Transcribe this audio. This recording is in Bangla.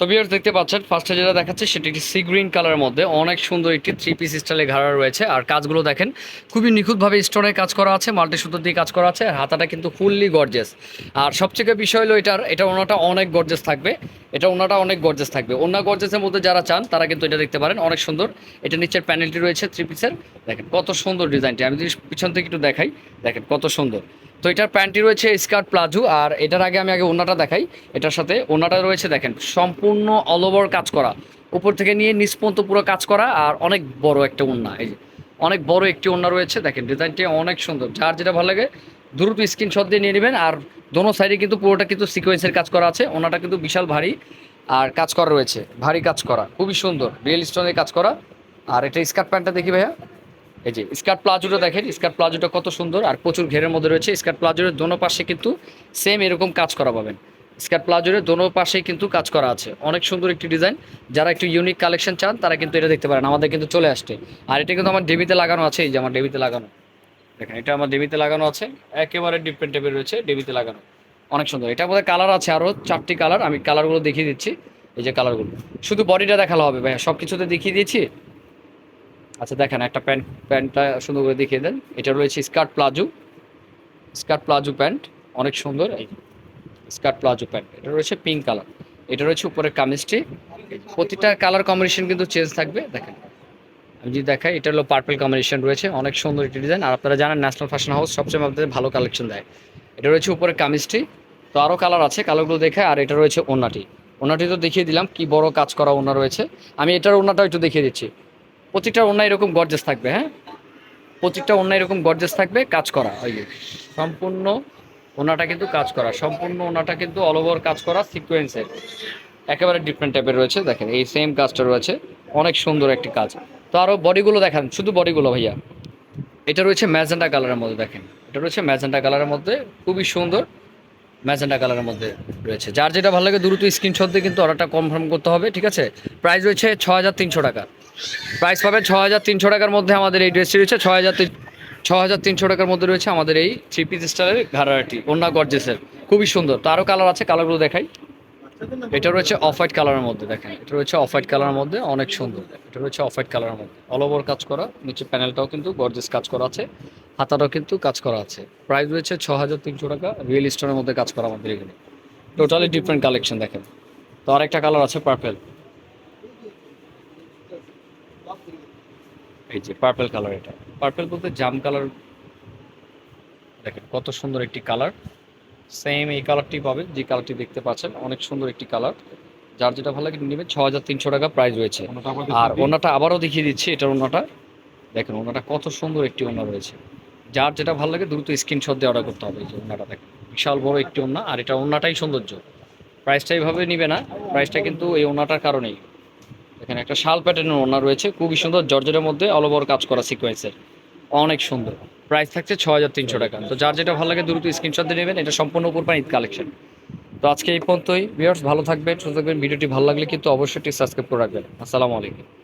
তো বিয়ার দেখতে পাচ্ছেন ফার্স্টে যেটা দেখাচ্ছে, সেটি একটি সি গ্রিন কালারের মধ্যে অনেক সুন্দর একটি থ্রি পিস স্টাইলে ঘাড়া রয়েছে। আর কাজগুলো দেখেন, খুবই নিখুঁতভাবে স্টোনে কাজ করা আছে মাল্টি সুতোর দিয়ে কাজ করা আছে, আর হাতাটা কিন্তু ফুললি গর্জেস আর সবচেয়ে বিষয় হলো এটার, এটা ওনাটা অনেক গর্জেস থাকবে। এটা ওনাটা অনেক গর্জেস থাকবে। অন্য গর্জেসের মধ্যে যারা চান, তারা কিন্তু এটা দেখতে পারেন। অনেক সুন্দর। এটা নিচের প্যানেলটি রয়েছে থ্রি পিসের দেখেন, কত সুন্দর ডিজাইনটি। আমি যদি পিছন থেকে একটু দেখাই। দেখেন, কত সুন্দর। তো এটার প্যান্টটি রয়েছে স্কার্ট প্লাজো আর এটার আগে আমি আগে ওনাটা দেখাই। এটার সাথে ওনাটা রয়েছে, দেখেন, সম্পূর্ণ অল ওভার কাজ করা। উপর থেকে নিয়ে নিচ পর্যন্ত পুরো কাজ করা। আর অনেক বড় একটা ওন্না এই যে, অনেক বড় একটি ওন্না রয়েছে। দেখেন, ডিজাইনটি অনেক সুন্দর। যার যেটা ভালো লাগে দ্রুত স্ক্রিনশট দিয়ে নিয়ে নেবেন আর দোনো সাইডে কিন্তু পুরোটা কিন্তু সিকোয়েন্সের কাজ করা আছে। ওনাটা কিন্তু বিশাল ভারী আর কাজ করা রয়েছে। ভারী কাজ করা। খুবই সুন্দর। রিয়েল স্টোনের কাজ করা। আর এটা স্কার্ট প্যান্টটা দেখি ভাইয়া। এই যে স্কার্ট প্লাজোটা দেখেন। স্কার্ট প্লাজোটা কত সুন্দর আর প্রচুর ঘেরের মধ্যে রয়েছে। স্কার্ট প্লাজোর দোনো পাশে কিন্তু সেম এরকম কাজ করা পাবেন। স্কার্ট প্লাজোর দোনো পাশেই কিন্তু কাজ করা আছে। অনেক সুন্দর একটি ডিজাইন যারা একটু ইউনিক কালেকশন চান, তারা কিন্তু এটা দেখতে পারেন। আমাদের কিন্তু চলে আসছে। আর এটা কিন্তু আমার ডেবিতে লাগানো আছে। এই যে আমার ডেবিতে লাগানো। দেখেন, এটা আমার ডেবিতে লাগানো আছে। একেবারে ডিফারেন্ট টাইপের রয়েছে ডেবিতে লাগানো। অনেক সুন্দর। এটা মধ্যে কালার আছে আরও চারটি কালার আমি কালারগুলো দেখিয়ে দিচ্ছি। এই যে কালারগুলো শুধু বডিটা দেখাল হবে ভাইয়া। সব কিছুতে দেখিয়ে দিয়েছি। আচ্ছা দেখেন, একটা প্যান্ট প্যান্টটা সুন্দর করে দেখিয়ে দেন। এটা রয়েছে skirt palazzo skirt palazzo pant অনেক সুন্দর। এই স্কার্ট প্লাজো প্যান্ট এটা রয়েছে পিঙ্ক কালার এটা রয়েছে উপরের কামিজটি। প্রতিটা কালার কম্বিনেশন কিন্তু চেঞ্জ থাকবে। দেখেন। আমি যদি দেখাই, এটা হলো পার্পল কম্বিনেশন রয়েছে, অনেক সুন্দর একটি ডিজাইন আর আপনারা জানেন ন্যাশনাল ফ্যাশন হাউস সবচেয়ে আপনাদের ভালো কালেকশন দেয়। এটা রয়েছে উপরে কামিজটি। তো আরও কালার আছে কালারগুলো দেখে, আর এটা রয়েছে ওনাটি ওনাটি তো দেখিয়ে দিলাম, কি বড় কাজ করা ওনা রয়েছে। আমি এটার ওনাটাও একটু দেখিয়ে দিচ্ছি। প্রতিটা ওনা এরকম গর্জেস থাকবে হ্যাঁ? প্রতিটা ওনা এরকম গর্জেস থাকবে, কাজ করা, ওই সম্পূর্ণ ওনাটা কিন্তু কাজ করা, সম্পূর্ণ ওনাটা কিন্তু অল ওভার কাজ করা সিকোয়েন্সের একেবারে ডিফারেন্ট টাইপের রয়েছে, দেখেন, এই সেম কাজটা রয়েছে। অনেক সুন্দর একটি কাজ। তো আরও বডিগুলো দেখান, শুধু বডিগুলো ভাইয়া। এটা রয়েছে ম্যাজেন্টা কালারের মধ্যে দেখেন। এটা রয়েছে ম্যাজেন্টা কালারের মধ্যে, খুবই সুন্দর ম্যাজেন্টা কালারের মধ্যে রয়েছে। যার যেটা ভালো লাগে দ্রুত স্ক্রিনশট দিয়ে কিন্তু অর্ডারটা কনফার্ম করতে হবে, ঠিক আছে? প্রাইস রয়েছে ছ হাজার তিনশো টাকা। প্রাইস পাবেন ছ হাজার তিনশো টাকার মধ্যে আমাদের এই ড্রেসটি রয়েছে ছ হাজার ছ হাজার তিনশো টাকার মধ্যে রয়েছে আমাদের এই থ্রি পিস স্টাইলের ঘাড়াটি অন্য গর্জেসের খুবই সুন্দর। তো আরও কালার আছে কালারগুলো দেখাই। এটা রয়েছে অফ হোয়াইট কালারের মধ্যে, দেখেন। এটা রয়েছে অফ হোয়াইট কালারের মধ্যে, অনেক সুন্দর। এটা রয়েছে অফ হোয়াইট কালারের মধ্যে। অল ওভার কাজ করা, নিচে প্যানেলটাও কিন্তু গর্জেস কাজ করা আছে, হাতাটাও কিন্তু কাজ করা আছে। প্রাইস রয়েছে ছ হাজার তিনশো টাকা রিয়েল স্টোনের মধ্যে কাজ করা আমাদের এখানে। টোটালি ডিফারেন্ট কালেকশন দেখেন। তো আরেকটা কালার আছে পার্পেল এই যে পার্পেল কালার এটা। পার্পেল বলতে জাম কালার দেখেন কত সুন্দর একটি কালার সেম এই কালারটি পাবেন যে কালারটি দেখতে পাচ্ছেন। অনেক সুন্দর একটি কালার যার যেটা ভালো লাগে নেবেন। ছ হাজার তিনশো টাকা প্রাইস রয়েছে। আর ওনাটা আবারও দেখিয়ে দিচ্ছি এটার ওনাটা। দেখেন ওনাটা কত সুন্দর একটি ওনা রয়েছে। যার যেটা ভালো লাগে দ্রুত স্ক্রিনশট দিয়ে অর্ডার করতে হবে। এই যে ওনাটা দেখেন বিশাল বড় একটি ওনা। আর এটা ওনাটাই সৌন্দর্য। প্রাইসটা এইভাবে নিবে না। প্রাইসটা কিন্তু এই ওনাটার কারণেই। এখানে একটা শাল প্যাটার্নের ওনা রয়েছে। খুবই সুন্দর। জর্জের মধ্যে অল ওভার কাজ করা সিকোয়েন্সের অনেক সুন্দর। প্রাইস থাকছে ছ হাজার তিনশো টাকা। তো যার যেটা ভালো লাগে দ্রুত স্ক্রিনশট দিয়ে নেবেন। এটা সম্পূর্ণ উপর ঈদ কালেকশন তো আজকে এই পর্যন্তই। ভিউয়ার্স ভালো থাকবেন, সুস্থ থাকবেন। ভিডিওটি ভালো লাগলে কিন্তু অবশ্যই সাবস্ক্রাইব করে রাখবেন। আসসালামু আলাইকুম।